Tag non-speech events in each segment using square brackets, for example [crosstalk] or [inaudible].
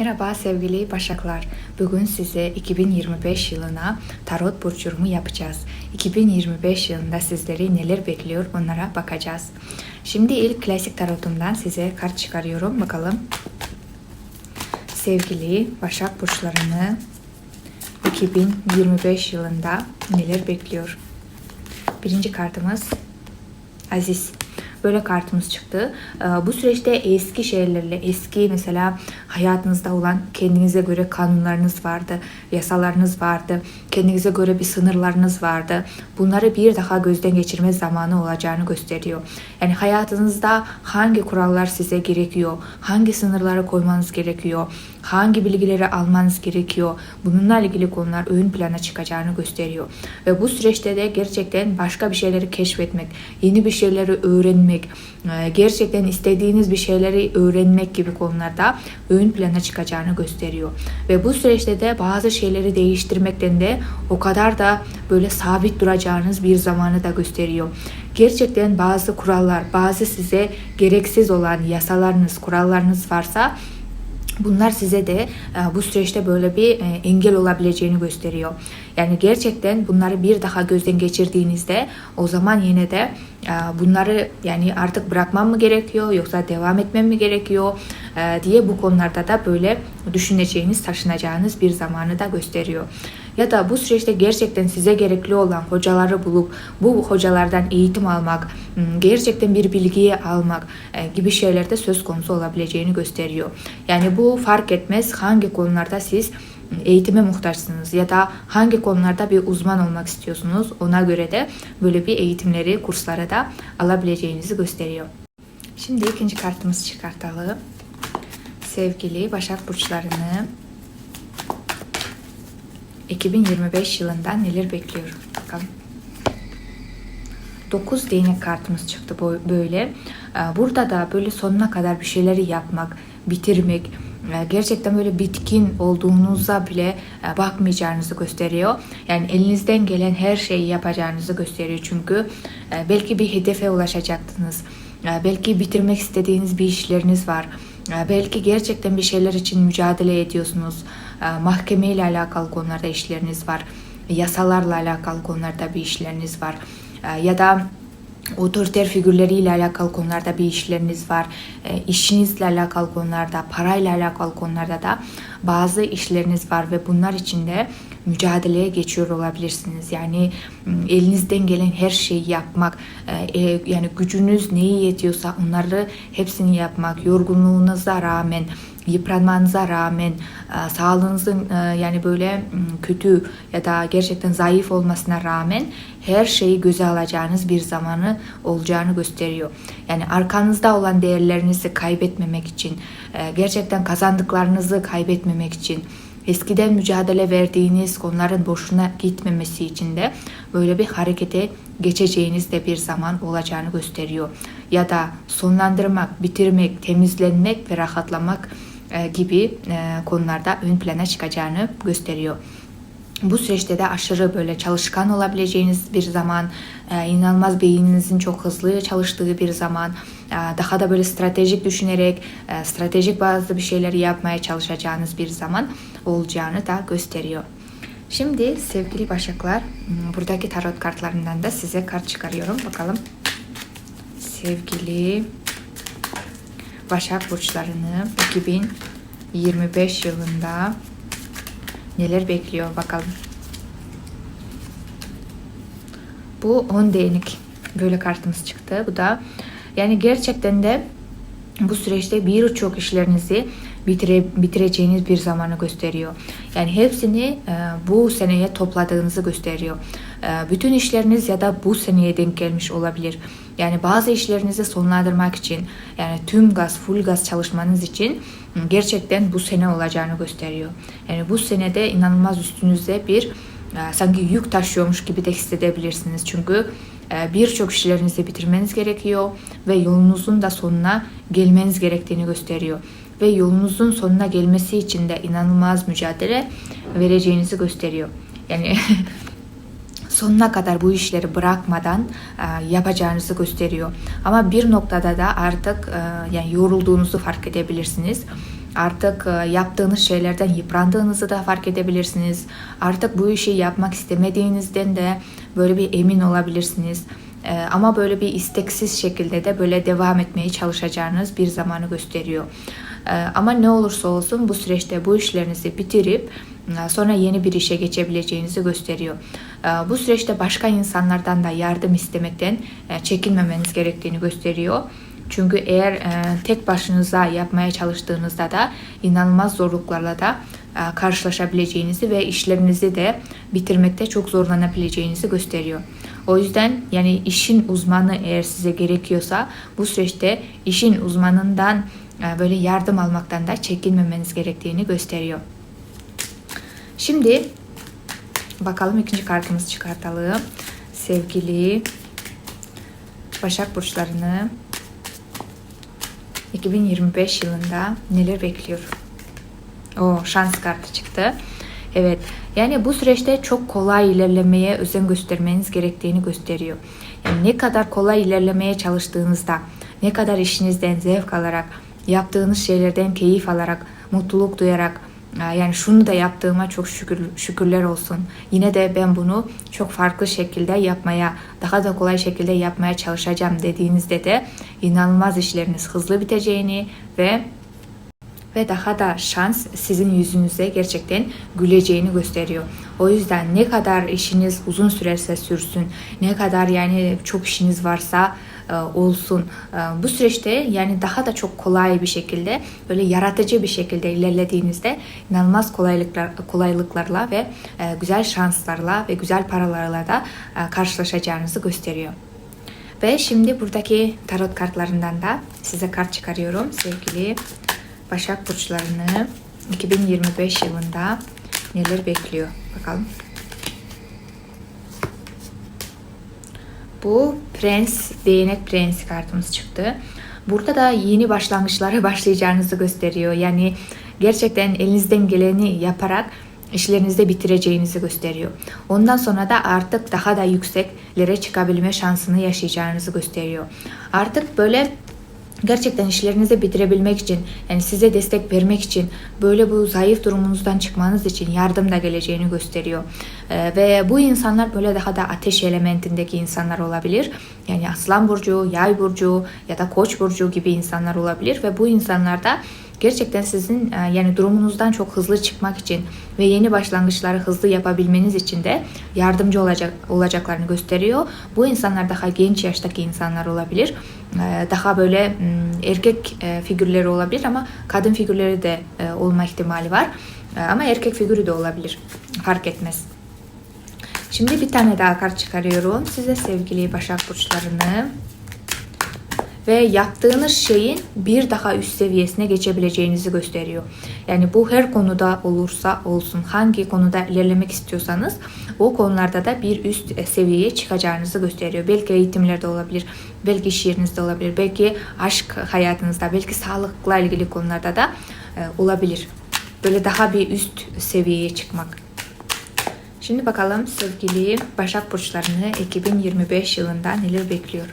Merhaba sevgili Başaklar. Bugün size 2025 yılına tarot burcumu yapacağız. 2025 yılında sizleri neler bekliyor onlara bakacağız. Şimdi ilk klasik tarotumdan size kart çıkarıyorum. Bakalım sevgili Başak burçlarını 2025 yılında neler bekliyor? Birinci kartımız Aziz böyle kartımız çıktı. Ee, Bu süreçte eski şeylerle, eski mesela hayatınızda olan kendinize göre kanunlarınız vardı, yasalarınız vardı, kendinize göre bir sınırlarınız vardı. Bunları bir daha gözden geçirme zamanı olacağını gösteriyor. Yani hayatınızda hangi kurallar size gerekiyor, hangi sınırları koymanız gerekiyor, hangi bilgileri almanız gerekiyor. Bununla ilgili konular ön plana çıkacağını gösteriyor. Ve bu süreçte de gerçekten başka bir şeyleri keşfetmek, yeni bir şeyleri öğrenmek, e, gerçekten istediğiniz bir şeyleri öğrenmek gibi konularda ön plana çıkacağını gösteriyor. Ve bu süreçte de bazı şeyleri değiştirmekten de o kadar da böyle sabit duracağınız bir zamanı da gösteriyor. Gerçekten bazı kurallar, bazı size gereksiz olan yasalarınız, kurallarınız varsa Bunlar size de e, bu süreçte böyle bir e, engel olabileceğini gösteriyor. Yani gerçekten bunları bir daha gözden geçirdiğinizde o zaman yine de e, bunları yani artık bırakmam mı gerekiyor yoksa devam etmem mi gerekiyor diye bu konularda da böyle düşüneceğiniz, taşınacağınız bir zamanı da gösteriyor. Ya da bu süreçte gerçekten size gerekli olan hocaları bulup bu hocalardan eğitim almak, gerçekten bir bilgiyi almak gibi şeylerde söz konusu olabileceğini gösteriyor. Yani bu fark etmez hangi konularda siz eğitime muhtaçsınız ya da hangi konularda bir uzman olmak istiyorsunuz ona göre de böyle bir eğitimleri, kursları da alabileceğinizi gösteriyor. Şimdi ikinci kartımızı çıkartalım. Sevgili Başak Burçlarını 2025 yılından neler bekliyorum bakalım. 9 değnek kartımız çıktı böyle. Burada da böyle sonuna kadar bir şeyleri yapmak, bitirmek, gerçekten böyle bitkin olduğunuza bile bakmayacağınızı gösteriyor. Yani elinizden gelen her şeyi yapacağınızı gösteriyor çünkü belki bir hedefe ulaşacaktınız. Belki bitirmek istediğiniz bir işleriniz var. Belki gerçekten bir şeyler için mücadele ediyorsunuz. Mahkeme ile alakalı konularda işleriniz var. Yasalarla alakalı konularda bir işleriniz var. Ya da otoriter figürleriyle alakalı konularda bir işleriniz var. İşinizle alakalı konularda, parayla alakalı konularda da bazı işleriniz var ve bunlar için de mücadeleye geçiyor olabilirsiniz. Yani elinizden gelen her şeyi yapmak, e, e, yani gücünüz neyi yetiyorsa onları hepsini yapmak, yorgunluğunuza rağmen yıpranmanıza rağmen e, sağlığınızın yani böyle kötü ya da gerçekten zayıf olmasına rağmen her şeyi göze alacağınız bir zamanı olacağını gösteriyor. Yani arkanızda olan değerlerinizi kaybetmemek için, gerçekten kazandıklarınızı kaybetmemek için, eskiden mücadele verdiğiniz konuların boşuna gitmemesi için de böyle bir harekete geçeceğiniz de bir zaman olacağını gösteriyor. Ya da sonlandırmak, bitirmek, temizlenmek ve rahatlamak e, gibi e, konularda ön plana çıkacağını gösteriyor. Bu süreçte de aşırı böyle çalışkan olabileceğiniz bir zaman, e, inanılmaz beyninizin çok hızlı çalıştığı bir zaman, daha da böyle stratejik düşünerek stratejik bazı bir şeyleri yapmaya çalışacağınız bir zaman olacağını da gösteriyor. Şimdi sevgili Başaklar, buradaki tarot kartlarından da size kart çıkarıyorum. Bakalım sevgili Başak burçlarını 2025 yılında neler bekliyor bakalım. Bu 10 değnek böyle kartımız çıktı. Bu da yani gerçekten de bu süreçte birçok işlerinizi bitire, bitireceğiniz bir zamanı gösteriyor. Yani hepsini e, bu seneye topladığınızı gösteriyor. E, bütün işleriniz ya da bu seneye denk gelmiş olabilir. Yani bazı işlerinizi sonlandırmak için yani tüm gaz, full gaz çalışmanız için gerçekten bu sene olacağını gösteriyor. Yani bu senede inanılmaz üstünüzde bir e, sanki yük taşıyormuş gibi de hissedebilirsiniz. Çünkü e, birçok işlerinizi bitirmeniz gerekiyor ve yolunuzun da sonuna gelmeniz gerektiğini gösteriyor. Ve yolunuzun sonuna gelmesi için de inanılmaz mücadele vereceğinizi gösteriyor. Yani [laughs] sonuna kadar bu işleri bırakmadan e, yapacağınızı gösteriyor. Ama bir noktada da artık e, yani yorulduğunuzu fark edebilirsiniz. Artık e, yaptığınız şeylerden yıprandığınızı da fark edebilirsiniz. Artık bu işi yapmak istemediğinizden de böyle bir emin olabilirsiniz. E, ama böyle bir isteksiz şekilde de böyle devam etmeye çalışacağınız bir zamanı gösteriyor. E, ama ne olursa olsun bu süreçte bu işlerinizi bitirip sonra yeni bir işe geçebileceğinizi gösteriyor. Bu süreçte başka insanlardan da yardım istemekten çekinmemeniz gerektiğini gösteriyor. Çünkü eğer tek başınıza yapmaya çalıştığınızda da inanılmaz zorluklarla da karşılaşabileceğinizi ve işlerinizi de bitirmekte çok zorlanabileceğinizi gösteriyor. O yüzden yani işin uzmanı eğer size gerekiyorsa bu süreçte işin uzmanından böyle yardım almaktan da çekinmemeniz gerektiğini gösteriyor. Şimdi bakalım ikinci kartımızı çıkartalım. Sevgili Başak Burçlarını 2025 yılında neler bekliyor? O şans kartı çıktı. Evet yani bu süreçte çok kolay ilerlemeye özen göstermeniz gerektiğini gösteriyor. Yani ne kadar kolay ilerlemeye çalıştığınızda, ne kadar işinizden zevk alarak, yaptığınız şeylerden keyif alarak, mutluluk duyarak, yani şunu da yaptığıma çok şükür, şükürler olsun. Yine de ben bunu çok farklı şekilde yapmaya, daha da kolay şekilde yapmaya çalışacağım dediğinizde de inanılmaz işleriniz hızlı biteceğini ve ve daha da şans sizin yüzünüze gerçekten güleceğini gösteriyor. O yüzden ne kadar işiniz uzun sürerse sürsün, ne kadar yani çok işiniz varsa e, olsun. E, bu süreçte yani daha da çok kolay bir şekilde böyle yaratıcı bir şekilde ilerlediğinizde inanılmaz kolaylıklar kolaylıklarla ve e, güzel şanslarla ve güzel paralarla da karşılaşacağınızı gösteriyor. Ve şimdi buradaki tarot kartlarından da size kart çıkarıyorum sevgili Başak Burçlarını 2025 yılında neler bekliyor? Bakalım. Bu Prens, Değnek Prens kartımız çıktı. Burada da yeni başlangıçlara [laughs] başlayacağınızı gösteriyor. Yani gerçekten elinizden geleni yaparak işlerinizde bitireceğinizi gösteriyor. Ondan sonra da artık daha da yükseklere çıkabilme şansını yaşayacağınızı gösteriyor. Artık böyle gerçekten işlerinizi bitirebilmek için yani size destek vermek için böyle bu zayıf durumunuzdan çıkmanız için yardım da geleceğini gösteriyor. Ee, ve bu insanlar böyle daha da ateş elementindeki insanlar olabilir. Yani aslan burcu, yay burcu ya da koç burcu gibi insanlar olabilir ve bu insanlar da gerçekten sizin e, yani durumunuzdan çok hızlı çıkmak için ve yeni başlangıçları hızlı yapabilmeniz için de yardımcı olacak olacaklarını gösteriyor. Bu insanlar daha genç yaştaki insanlar olabilir. E, daha böyle erkek e, figürleri olabilir ama kadın figürleri de olma ihtimali var. Ama erkek figürü de olabilir. Fark etmez. Şimdi bir tane daha kart çıkarıyorum. Size sevgili Başak Burçlarını ve yaptığınız şeyin bir daha üst seviyesine geçebileceğinizi gösteriyor. Yani bu her konuda olursa olsun hangi konuda ilerlemek istiyorsanız o konularda da bir üst e, seviyeye çıkacağınızı gösteriyor. Belki eğitimlerde olabilir, belki iş yerinizde olabilir, belki aşk hayatınızda, belki sağlıkla ilgili konularda da e, olabilir. Böyle daha bir üst seviyeye çıkmak. Şimdi bakalım sevgili Başak Burçlarını 2025 yılında neler bekliyor.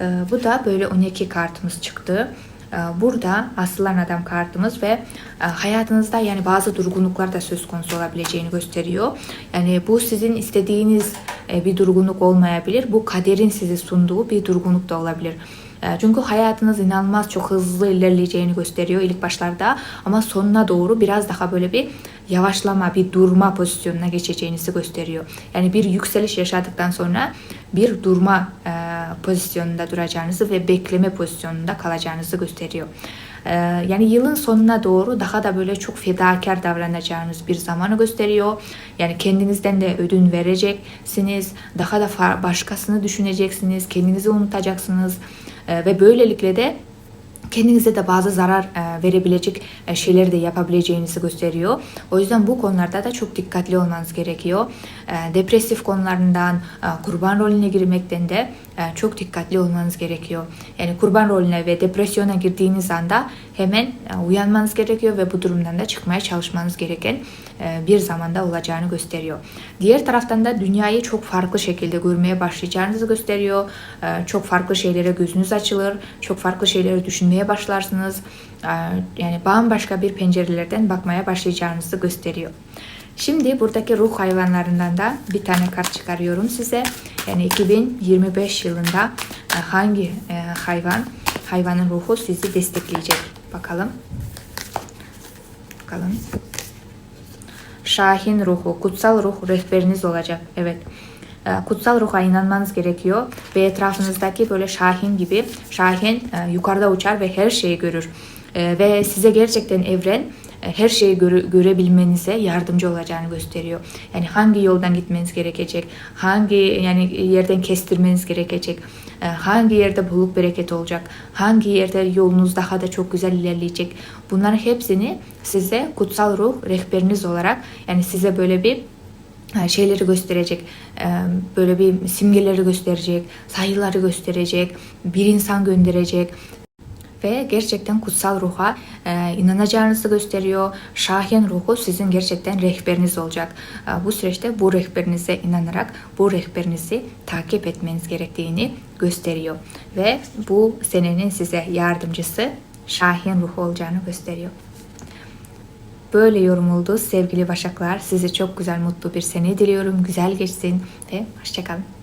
Ee, bu da böyle 12 kartımız çıktı. Ee, burada asılan adam kartımız ve e, hayatınızda yani bazı durgunluklar da söz konusu olabileceğini gösteriyor. Yani bu sizin istediğiniz e, bir durgunluk olmayabilir. Bu kaderin size sunduğu bir durgunluk da olabilir. E, çünkü hayatınız inanılmaz çok hızlı ilerleyeceğini gösteriyor ilk başlarda ama sonuna doğru biraz daha böyle bir yavaşlama, bir durma pozisyonuna geçeceğinizi gösteriyor. Yani bir yükseliş yaşadıktan sonra bir durma e, pozisyonunda duracağınızı ve bekleme pozisyonunda kalacağınızı gösteriyor. E, yani yılın sonuna doğru daha da böyle çok fedakar davranacağınız bir zamanı gösteriyor. Yani kendinizden de ödün vereceksiniz. Daha da başkasını düşüneceksiniz. Kendinizi unutacaksınız. E, ve böylelikle de kendinize de bazı zarar e, verebilecek e, şeyleri de yapabileceğinizi gösteriyor. O yüzden bu konularda da çok dikkatli olmanız gerekiyor. E, depresif konularından kurban rolüne girmekten de çok dikkatli olmanız gerekiyor. Yani kurban rolüne ve depresyona girdiğiniz anda hemen uyanmanız gerekiyor ve bu durumdan da çıkmaya çalışmanız gereken bir zamanda olacağını gösteriyor. Diğer taraftan da dünyayı çok farklı şekilde görmeye başlayacağınızı gösteriyor. Çok farklı şeylere gözünüz açılır, çok farklı şeyleri düşünmeye başlarsınız. Ee, Yani bambaşka bir pencerelerden bakmaya başlayacağınızı gösteriyor. Şimdi buradaki ruh hayvanlarından da bir tane kart çıkarıyorum size. Yani 2025 yılında e, hangi e, hayvan, hayvanın ruhu sizi destekleyecek? Bakalım. Bakalım. Şahin ruhu, kutsal ruh rehberiniz olacak. Evet. Ee, Kutsal ruha inanmanız gerekiyor ve etrafınızdaki böyle şahin gibi şahin e, yukarıda uçar ve her şeyi görür. E, ve size gerçekten evren e, her şeyi göre- görebilmenize yardımcı olacağını gösteriyor. Yani hangi yoldan gitmeniz gerekecek, hangi yani yerden kestirmeniz gerekecek, e, hangi yerde bulluk bereket olacak, hangi yerde yolunuz daha da çok güzel ilerleyecek. Bunların hepsini size kutsal ruh rehberiniz olarak yani size böyle bir e, şeyleri gösterecek, e, böyle bir simgeleri gösterecek, sayıları gösterecek, bir insan gönderecek ve gerçekten kutsal ruha e, inanacağınızı gösteriyor. Şahin ruhu sizin gerçekten rehberiniz olacak. E, bu süreçte bu rehberinize inanarak bu rehberinizi takip etmeniz gerektiğini gösteriyor. Ve bu senenin size yardımcısı Şahin ruhu olacağını gösteriyor. Böyle yorum oldu sevgili Başaklar. Size çok güzel mutlu bir sene diliyorum. Güzel geçsin ve hoşçakalın.